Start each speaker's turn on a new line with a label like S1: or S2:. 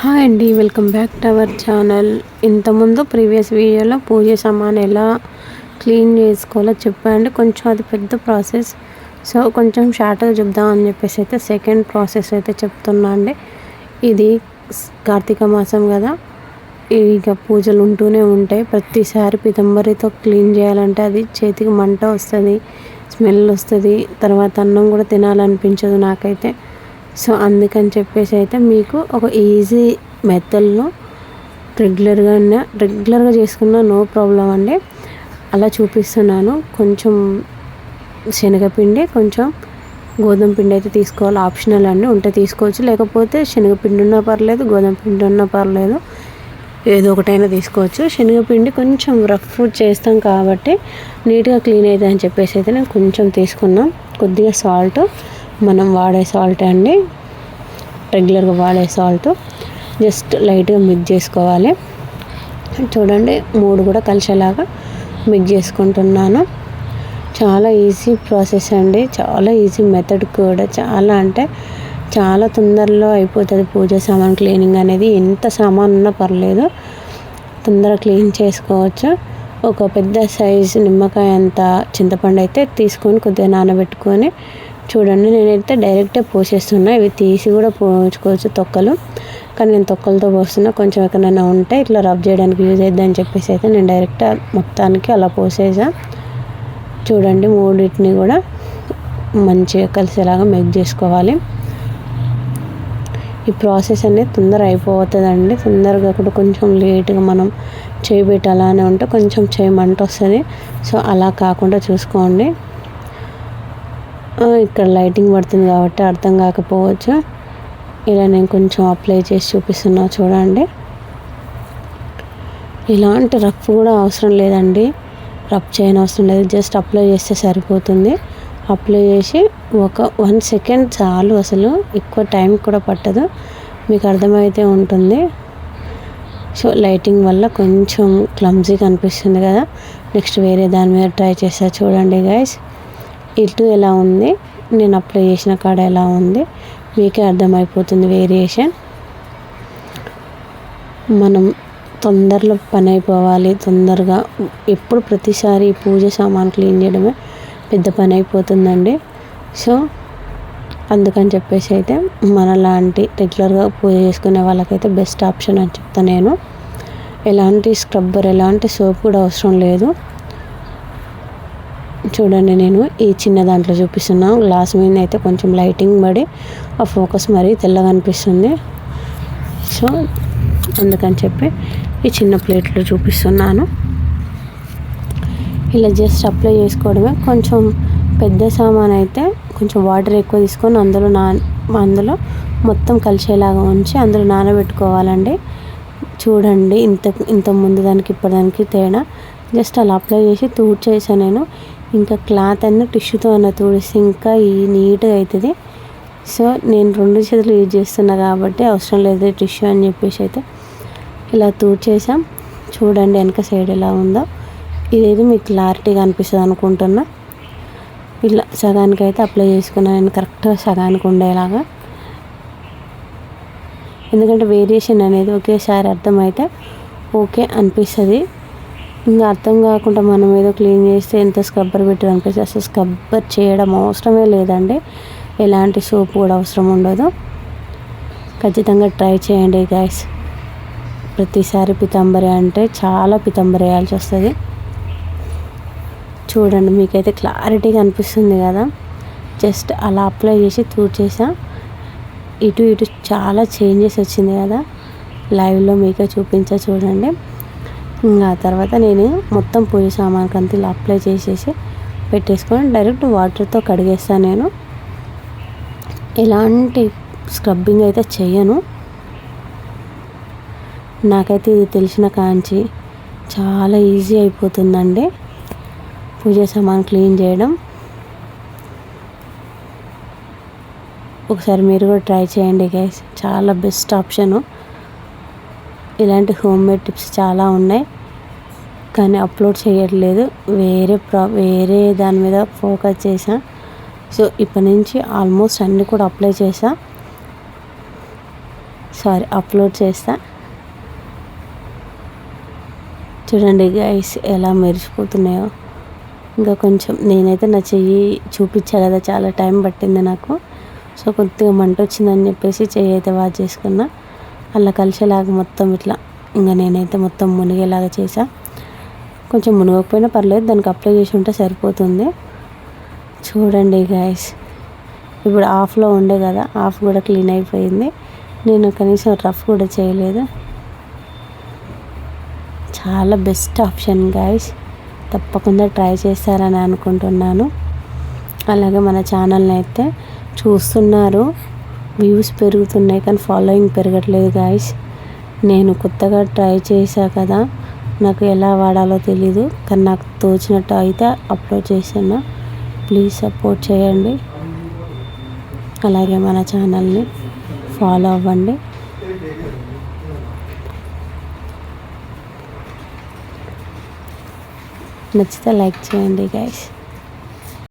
S1: Hi అండి welcome back to our channel. ఇంతకుముందు previous వీడియోలో పూజ సామాన్ ఎలా క్లీన్ చేసుకోవాలో చెప్పండి కొంచెం అది పెద్ద ప్రాసెస్. సో కొంచెం షార్ట్గా చెప్దామని చెప్పేసి అయితే సెకండ్ ప్రాసెస్ అయితే చెప్తున్నా అండి. ఇది కార్తీక మాసం కదా. ఇక పూజలు ఉంటూనే ఉంటాయి. ప్రతిసారి పితంబరితో క్లీన్ చేయాలంటే అది చేతికి మంట వస్తుంది స్మెల్ వస్తుంది తర్వాత అన్నం కూడా తినాలనిపించదు నాకైతే. సో అందుకని చెప్పేసి అయితే మీకు ఒక ఈజీ మెథడ్లో రెగ్యులర్గా రెగ్యులర్గా చేసుకున్న నో ప్రాబ్లం అండి. అలా చూపిస్తున్నాను. కొంచెం శనగపిండి కొంచెం గోధుమ పిండి అయితే తీసుకోవాలి. ఆప్షనల్ అండి. ఉంటే తీసుకోవచ్చు. లేకపోతే శనగపిండి ఉన్నా పర్లేదు గోధుమ పిండి ఉన్నా పర్లేదు. ఏదో ఒకటైనా తీసుకోవచ్చు. శనగపిండి కొంచెం రఫ్ చేస్తాం కాబట్టి నీట్గా క్లీన్ అవుతుంది అని చెప్పేసి అయితే నేను కొంచెం తీసుకున్నాం. కొద్దిగా సాల్ట్ మనం వాడే సాల్ట్ అండి రెగ్యులర్గా వాడే సాల్ట్ జస్ట్ లైట్గా మిక్స్ చేసుకోవాలి. చూడండి మూడు కూడా కలిసేలాగా మిక్స్ చేసుకుంటున్నాను. చాలా ఈజీ ప్రాసెస్ అండి. చాలా ఈజీ మెథడ్ కూడా. చాలా అంటే చాలా తొందరలో అయిపోతుంది పూజ సామాన్ క్లీనింగ్ అనేది. ఎంత సామాన్ ఉన్నా పర్లేదు. తొందరగా క్లీన్ చేసుకోవచ్చు. ఒక పెద్ద సైజు నిమ్మకాయ అంత చింతపండు అయితే తీసుకొని కొద్దిగా నానబెట్టుకొని చూడండి నేనైతే డైరెక్టే పోసేస్తున్నా. ఇవి తీసి కూడా పోసుకోవచ్చు తొక్కలు. కానీ నేను తొక్కలతో పోస్తున్నా. కొంచెం ఎక్కడైనా ఉంటే ఇట్లా రబ్ చేయడానికి యూజ్ అవుతుందని చెప్పేసి అయితే నేను డైరెక్ట్ మొత్తానికి అలా పోసేసా. చూడండి మూడింటిని కూడా మంచిగా కలిసేలాగా మెక్ చేసుకోవాలి. ఈ ప్రాసెస్ అనేది తొందర అయిపోతుందండి. తొందరగా కూడా కొంచెం లేట్గా మనం చేయి పెట్టి ఉంటే కొంచెం చేయమంట వస్తుంది. సో అలా కాకుండా చూసుకోండి. ఇక్కడ లైటింగ్ పడుతుంది కాబట్టి అర్థం కాకపోవచ్చు. ఇలా నేను కొంచెం అప్లై చేసి చూపిస్తున్నా చూడండి. ఇలాంటి రఫ్ కూడా అవసరం లేదండి. రఫ్ చేయని అవసరం లేదు. జస్ట్ అప్లై చేస్తే సరిపోతుంది. అప్లై చేసి ఒక వన్ సెకండ్ చాలు అసలు. ఎక్కువ టైం కూడా పట్టదు. మీకు అర్థమైతే ఉంటుంది. సో లైటింగ్ వల్ల కొంచెం క్లమ్జీగా అనిపిస్తుంది కదా. నెక్స్ట్ వేరే దాని మీద ట్రై చేస్తా చూడండి గైస్ ఇటు ఎలా ఉంది? నేను అప్లై చేసిన కాడ ఎలా ఉంది? మీకే అర్థమైపోతుంది వేరియేషన్. మనం తొందరలో పని అయిపోవాలి. తొందరగా ఎప్పుడు ప్రతిసారి పూజ సామాన్ క్లీన్ చేయడమే పెద్ద పని అయిపోతుందండి. సో అందుకని చెప్పేసి అయితే మనలాంటి రెగ్యులర్గా పూజ చేసుకునే వాళ్ళకైతే బెస్ట్ ఆప్షన్ అని చెప్తాను నేను. ఎలాంటి స్క్రబ్బర్ ఎలాంటి సోప్ కూడా అవసరం లేదు. చూడండి నేను ఈ చిన్న దాంట్లో చూపిస్తున్నా. గ్లాస్ మీద అయితే కొంచెం లైటింగ్ పడి ఆ ఫోకస్ మరీ తెల్లగా అనిపిస్తుంది. సో అందుకని చెప్పి ఈ చిన్న ప్లేట్లో చూపిస్తున్నాను. ఇలా జస్ట్ అప్లై చేసుకోవడమే. కొంచెం పెద్ద సామాన్ అయితే కొంచెం వాటర్ ఎక్కువ తీసుకొని అందులో నా అందులో మొత్తం కలిసేలాగా ఉంచి అందులో నానబెట్టుకోవాలండి. చూడండి ఇంత ఇంత ముందు దానికి ఇప్పటిదానికి తేడా. జస్ట్ అలా అప్లై చేసి తూడ్చేసాను నేను. ఇంకా క్లాత్ అన్న టిష్యూతో అన్న తుడిస్తే ఇంకా ఈ నీట్గా అవుతుంది సో నేను రెండు చేతులు యూజ్ చేస్తున్నా కాబట్టి అవసరం లేదు టిష్యూ అని చెప్పేసి అయితే ఇలా తూడ్చేసాం. చూడండి వెనక సైడ్ ఎలా ఉందో. ఇదేదో మీకు క్లారిటీగా అనిపిస్తుంది అనుకుంటున్నా. ఇలా సగానికి అయితే అప్లై చేసుకున్నాను నేను కరెక్ట్గా సగానికి ఉండేలాగా. ఎందుకంటే వేరియేషన్ అనేది ఒకేసారి అర్థమైతే ఓకే అనిపిస్తుంది. ఇంకా అర్థం కాకుండా మనం ఏదో క్లీన్ చేస్తే ఎంత స్క్రబ్బర్ పెట్టారు అనిపిస్తే అసలు స్క్రబ్బర్ చేయడం అవసరమే లేదండి. ఎలాంటి సోప్ కూడా అవసరం ఉండదు. ఖచ్చితంగా ట్రై చేయండి గాయస్ ప్రతిసారి పితంబరి అంటే చాలా పితంబరి వేయాల్సి వస్తుంది. చూడండి మీకైతే క్లారిటీగా అనిపిస్తుంది కదా. జస్ట్ అలా అప్లై చేసి తూర్చేసా. ఇటు ఇటు చాలా చేంజెస్ వచ్చింది కదా. లైవ్లో మీకే చూపించా చూడండి. ఇంకా తర్వాత నేను మొత్తం పూజ సామాన్కి అంతా ఇలా అప్లై చేసేసి పెట్టేసుకొని డైరెక్ట్ వాటర్తో కడిగేస్తాను నేను. ఎలాంటి స్క్రబ్బింగ్ అయితే చేయను నాకైతే ఇది తెలిసిన కాంచి చాలా ఈజీ అయిపోతుందండి. పూజ సామాన్ క్లీన్ చేయడం. ఒకసారి మీరు కూడా ట్రై చేయండి గైస్ చాలా బెస్ట్ ఆప్షను. ఇలాంటి హోమ్ మేడ్ టిప్స్ చాలా ఉన్నాయి. కానీ అప్లోడ్ చేయట్లేదు. వేరే ప్రా వేరే దాని మీద ఫోకస్ చేసా సో ఇప్పటి నుంచి ఆల్మోస్ట్ అన్నీ కూడా అప్లై చేసా సారీ అప్లోడ్ చేస్తా చూడండి గైస్ ఎలా మెరిసిపోతున్నాయో. ఇంకా కొంచెం నేనైతే నా చెయ్యి చూపించా కదా చాలా టైం పట్టింది నాకు. సో కొద్దిగా మంట వచ్చిందని చెప్పేసి చెయ్యి అయితే వాచ్ చేసుకున్నా. అలా కలిసేలాగా మొత్తం ఇట్లా ఇంకా నేనైతే మొత్తం మునిగేలాగా చేసా. కొంచెం మునగకపోయినా పర్లేదు దానికి అప్లై చేసి ఉంటే సరిపోతుంది. చూడండి గాయస్ ఇప్పుడు ఆఫ్లో ఉండే కదా ఆఫ్ కూడా క్లీన్ అయిపోయింది. నేను కనీసం రఫ్ కూడా చేయలేదు. చాలా బెస్ట్ ఆప్షన్ గాయస్ తప్పకుండా ట్రై చేస్తారని అనుకుంటున్నాను. అలాగే మన ఛానల్ని అయితే చూస్తున్నారు. వ్యూస్ పెరుగుతున్నాయి కానీ ఫాలోయింగ్ పెరగట్లేదు గాయస్. నేను కొత్తగా ట్రై చేశా కదా నాకు ఎలా వాడాలో తెలీదు కానీ నాకు తోచినట్టు అయితే అప్లోడ్ చేశాను. ప్లీజ్ సపోర్ట్ చేయండి. అలాగే మన ఛానల్ని ఫాలో అవ్వండి. నచ్చితే లైక్ చేయండి గైస్